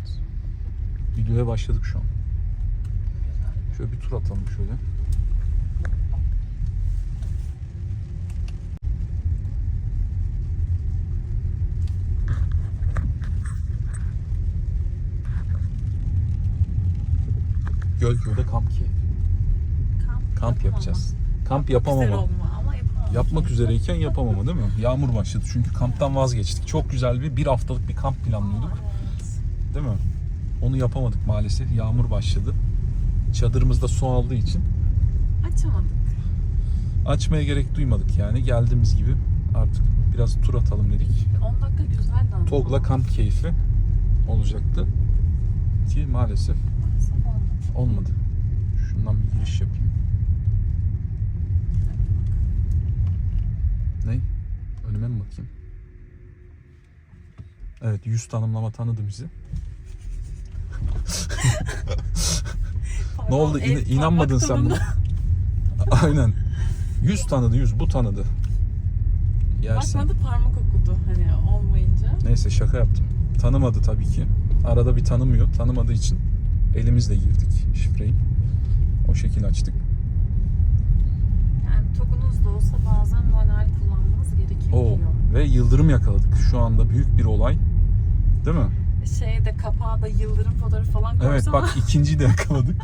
Evet. Videoya başladık şu an. Şöyle bir tur atalım şöyle. Gölköy'de kamp keyfi. Kamp, Kamp yapacağız. Kamp Güzel yapamama. olma ama yapamam. Yapmak üzereyken yapamama değil mi? Yağmur başladı çünkü kamptan vazgeçtik. Çok güzel bir bir haftalık bir kamp planlıyorduk. Değil mi? Onu yapamadık maalesef. Yağmur başladı. Çadırımızda su aldığı için Açamadık. açmaya gerek duymadık yani. Geldiğimiz gibi artık biraz tur atalım dedik. 10 dakika güzeldi ama. Tog'la kamp keyfi olacaktı. Ki maalesef Maalesef olmadı. olmadı. Şundan bir giriş yapayım. Ne? Önüme mi bakayım? Evet yüz tanımlama tanıdı bizi. Ne oldu? El inanmadın sen buna. Aynen. Yüz tanıdı yüz. Bu tanıdı. Yersin. Bakmadı parmak okudu hani olmayınca. Neyse şaka yaptım. Tanımadı tabii ki. Arada bir tanımıyor. Tanımadığı için elimizle girdik şifreyi. O şekilde açtık. Yani togunuz da olsa bazen manuel kullanmanız gerekebiliyor. Oo. Ve yıldırım yakaladık. Şu anda büyük bir olay. Değil mi? Şeyde kapağa da yıldırım fotoğrafı falan koysam Evet bak ikinciyi de yakaladık.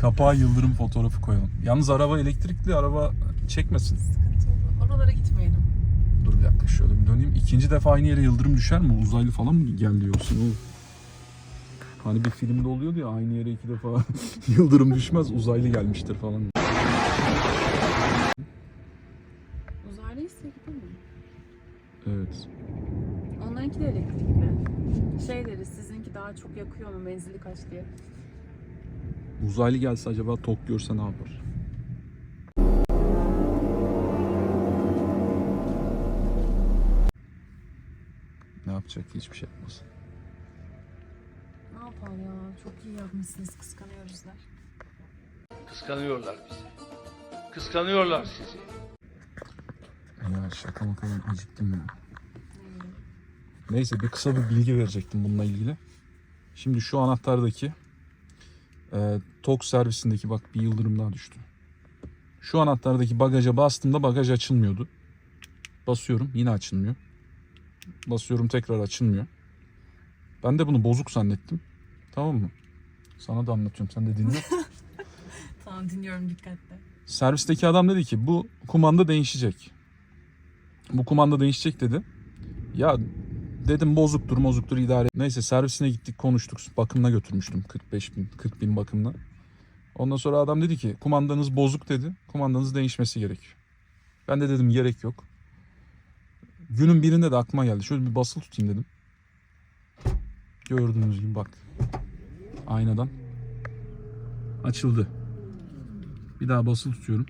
Kapağa yıldırım fotoğrafı koyalım. Yalnız araba elektrikli araba çekmesin. sıkıntı olur. Oralara gitmeyelim. Dur bir dakika şöyle bir döneyim. İkinci defa aynı yere yıldırım düşer mi? Uzaylı falan mı geldi yoksa ne olur? Hani bir filmde oluyordu ya aynı yere iki defa yıldırım düşmez uzaylı gelmiştir falan. Uzaylıysa gidelim. Evet. Onlarınki de elektrikli. Şey deriz sizinki daha çok yakıyor mu menzili kaç diye. Uzaylı gelse acaba tok görse ne yapar? Ne yapacak hiçbir şey yapmaz. Ne yapalım ya çok iyi yapmışsınız kıskanıyoruz der. Kıskanıyorlar bizi. Kıskanıyorlar sizi. Ya şaka maka ben acıktım ya. Neyse bir kısa bir bilgi verecektim bununla ilgili. Şimdi şu anahtardaki e, TOK servisindeki bak bir yıldırım daha düştü. Şu anahtardaki bagaja bastığımda bagaj açılmıyordu. Basıyorum yine açılmıyor. Basıyorum tekrar açılmıyor. Ben de bunu bozuk zannettim. Tamam mı? Sana da anlatıyorum sen de dinle. Tamam dinliyorum dikkatle. Servisteki adam dedi ki bu kumanda değişecek. Bu kumanda değişecek dedi. Ya dedim bozuktur bozuktur idare. Neyse servisine gittik konuştuk. Bakımına götürmüştüm 45 bin 40 bin bakımına. Ondan sonra adam dedi ki kumandanız bozuk dedi. Kumandanız değişmesi gerekiyor. Ben de dedim gerek yok. Günün birinde de aklıma geldi. Şöyle bir basılı tutayım dedim. Gördüğünüz gibi bak. Aynadan. Açıldı. Bir daha basılı tutuyorum.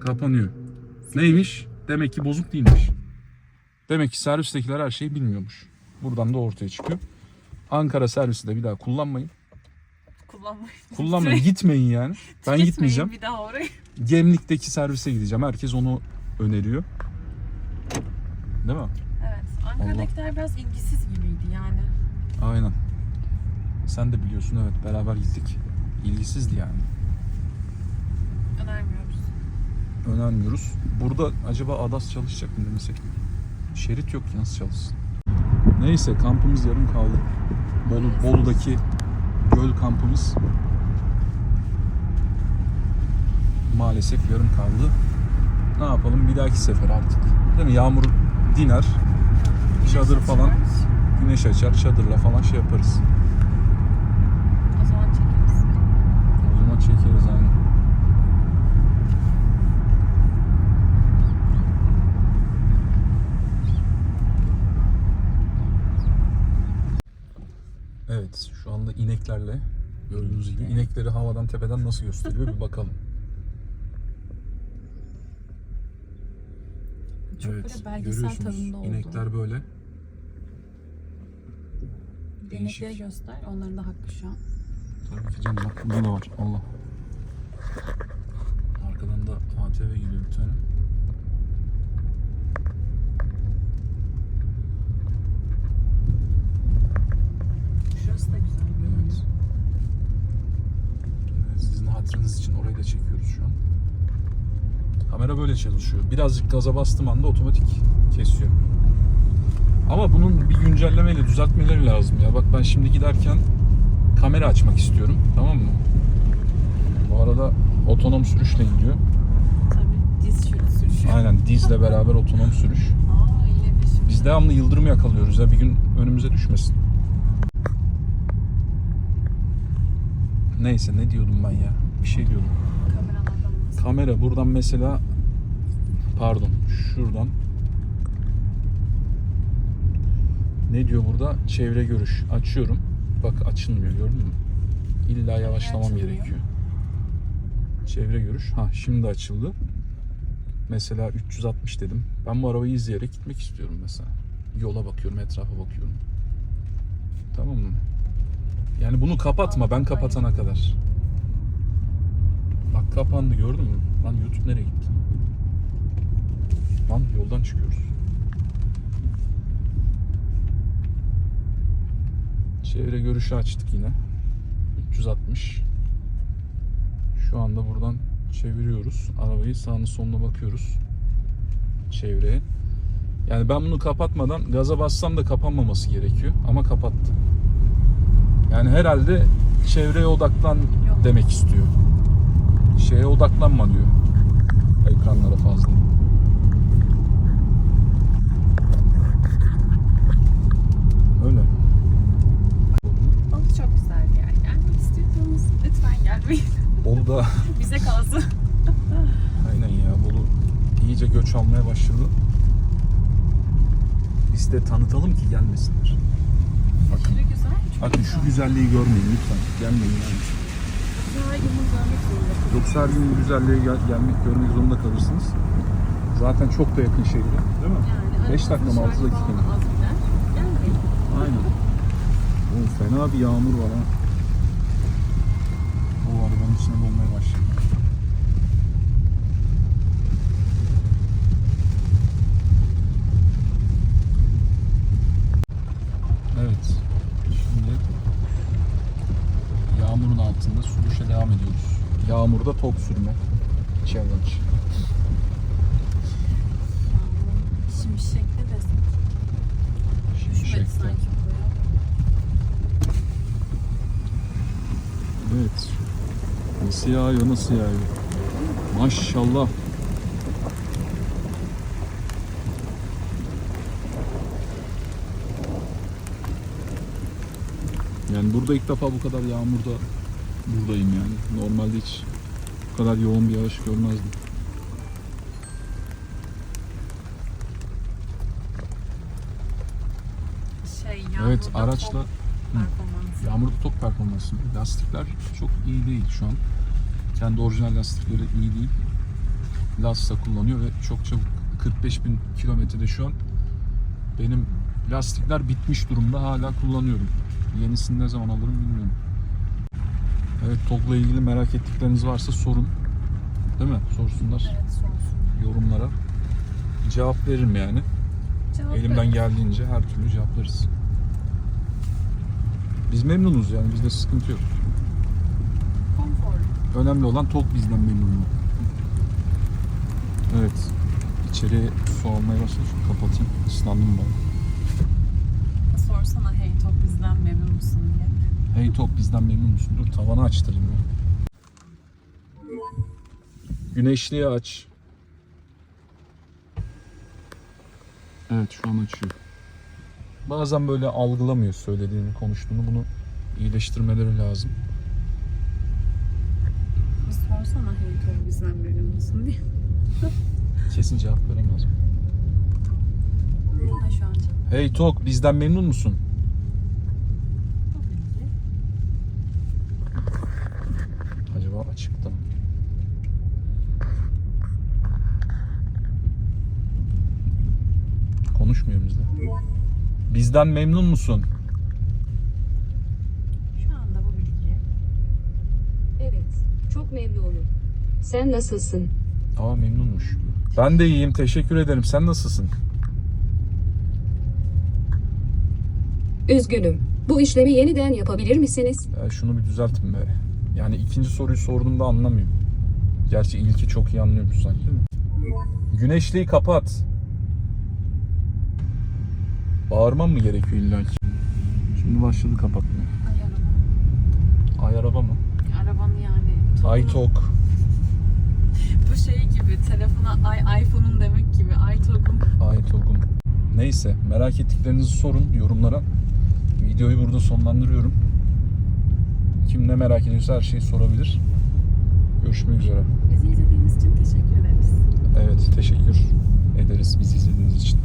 Kapanıyor. Neymiş? Demek ki bozuk değilmiş. Demek ki servistekiler her şeyi bilmiyormuş. Buradan da ortaya çıkıyor. Ankara servisi de bir daha kullanmayın. Kullanmayın. Kullanmayın. Gitmeyin yani. Ben gitmeyeceğim. bir daha oraya. Gemlik'teki servise gideceğim. Herkes onu öneriyor. Değil mi? Evet. Ankara'dakiler biraz ilgisiz gibiydi yani. Aynen. Sen de biliyorsun evet beraber gittik. İlgisizdi yani. Önermiyoruz. önermiyoruz. Burada acaba ADAS çalışacak mı demesek mi? Şerit yok ki nasıl çalışsın? Neyse kampımız yarım kaldı. Bolu, Bolu'daki göl kampımız maalesef yarım kaldı. Ne yapalım bir dahaki sefer artık. Değil mi? Yağmur diner. Çadır falan güneş açar çadırla falan şey yaparız. O zaman çekeriz. O zaman çekeriz aynı. Evet şu anda ineklerle gördüğünüz gibi inekleri havadan tepeden nasıl gösteriyor bir bakalım. Çok evet böyle belgesel tadında oldu. inekler böyle. değişik. Denekleri göster. Onların da hakkı şu an. Tabii ki canım bak burada da var Allah. Arkadan da ATV geliyor bir tane. Kamera böyle çalışıyor. Birazcık gaza bastığım anda otomatik kesiyor. Ama bunun bir güncellemeyle düzeltmeleri lazım ya. Bak ben şimdi giderken kamera açmak istiyorum. Tamam mı? Bu arada otonom sürüşle gidiyor. Tabii diz sürüşüyor. Aynen dizle beraber otonom sürüş. Aa iyiymiş. Biz devamlı yıldırım yakalıyoruz ya bir gün önümüze düşmesin. Neyse ne diyordum ben ya? Bir şey diyordum. Kameralardan. Kamera buradan mesela pardon şuradan ne diyor burada? Çevre görüş. Açıyorum. Bak açılmıyor gördün mü? İlla yavaşlamam gerekiyor. Çevre görüş. Ha şimdi açıldı. Mesela 360 dedim. Ben bu arabayı izleyerek gitmek istiyorum mesela. Yola bakıyorum, etrafa bakıyorum. Tamam mı? Yani bunu kapatma ben kapatana kadar. Kapandı gördün mü? Lan YouTube nereye gitti? Lan yoldan çıkıyoruz. Çevre görüşü açtık yine. 360. Şu anda buradan çeviriyoruz. Arabayı sağını soluna bakıyoruz. Çevreye. Yani ben bunu kapatmadan gaza bassam da kapanmaması gerekiyor. Ama kapattı. Yani herhalde çevreye odaklan Yok. demek istiyor. Şeye odaklanma diyor. Ekranlara fazla. Öyle. Bolu çok güzel bir yer. Gelmek istiyorsanız lütfen gelmeyin. Bolu da Bize kalsın. aynen ya Bolu iyice göç almaya başladı. Biz de tanıtalım ki gelmesinler. Bakın, güzel. Bakın şu güzelliği görmeyin lütfen. Gelmeyin yani. Yoksa her gün güzelliğe gel- gelmek, görmek zorunda kalırsınız. Zaten çok da yakın şehre, değil mi? Yani 5 dakika mı 6 dakika mı? Aynen. Oğlum fena bir yağmur var ha. O arabanın içine dolmaya başladı. Yağmurda top sürme. Challenge. Şimşekli desek. Düşmedi Şimşekte. sanki buraya. Evet. Nasıl yağıyor, nasıl yağıyor? Maşallah. Yani burada ilk defa bu kadar yağmurda buradayım yani. Normalde hiç bu kadar yoğun bir yağış görmezdim. Şey Evet, araçla- top performansı. Yağmurda top performansı. Lastikler çok iyi değil şu an. Kendi orijinal lastikleri iyi değil. Lasta kullanıyor ve çok çabuk 45 bin kilometrede şu an benim lastikler bitmiş durumda hala kullanıyorum. Yenisini ne zaman alırım bilmiyorum. Evet TOG'la ilgili merak ettikleriniz varsa sorun. Değil mi? Sorsunlar Evet yorumlara. Cevap veririm yani. Cevap Elimden ver. geldiğince her türlü cevaplarız. Biz memnunuz yani bizde sıkıntı yok. Konforlu. Önemli olan TOG bizden memnun mu? Evet. İçeri su almaya başladı. Şunu kapatayım. Islandım ben. Sorsana hey top bizden memnun musun diye. Hey TOG bizden memnun musun? Dur tavanı açtırayım ya. Güneşliği aç. Evet şu an açıyor. Bazen böyle algılamıyor söylediğini, konuştuğunu. Bunu iyileştirmeleri lazım. Bir sorsana hey top bizden memnun musun diye. Kesin cevap veremez. Ne şu an cevap? Hey TOG bizden memnun musun? Tabii ki. Mı? Konuşmuyor bizde. Bizden memnun musun? Şu anda bu bilgi. Evet, çok memnunum. Sen nasılsın? Aa memnunmuş. Ben de iyiyim teşekkür ederim. Sen nasılsın? Üzgünüm. Bu işlemi yeniden yapabilir misiniz? Ya şunu bir düzeltin be. Yani ikinci soruyu sorduğumda anlamıyorum. Gerçi ilki çok iyi anlıyormuş sanki değil mi? Güneşliği kapat. Bağırmam mı gerekiyor illa ki? Şimdi başladı kapatmaya. Ay araba. Ay araba mı? Arabanın yani. Ay tok. Bu şey gibi telefona ay iPhone'un demek gibi ay. Ay togum. Neyse merak ettiklerinizi sorun yorumlara. Videoyu burada sonlandırıyorum. Kim ne merak ediyorsa her şeyi sorabilir. Görüşmek üzere. Bizi izlediğiniz için teşekkür ederiz. Evet teşekkür ederiz bizi izlediğiniz için.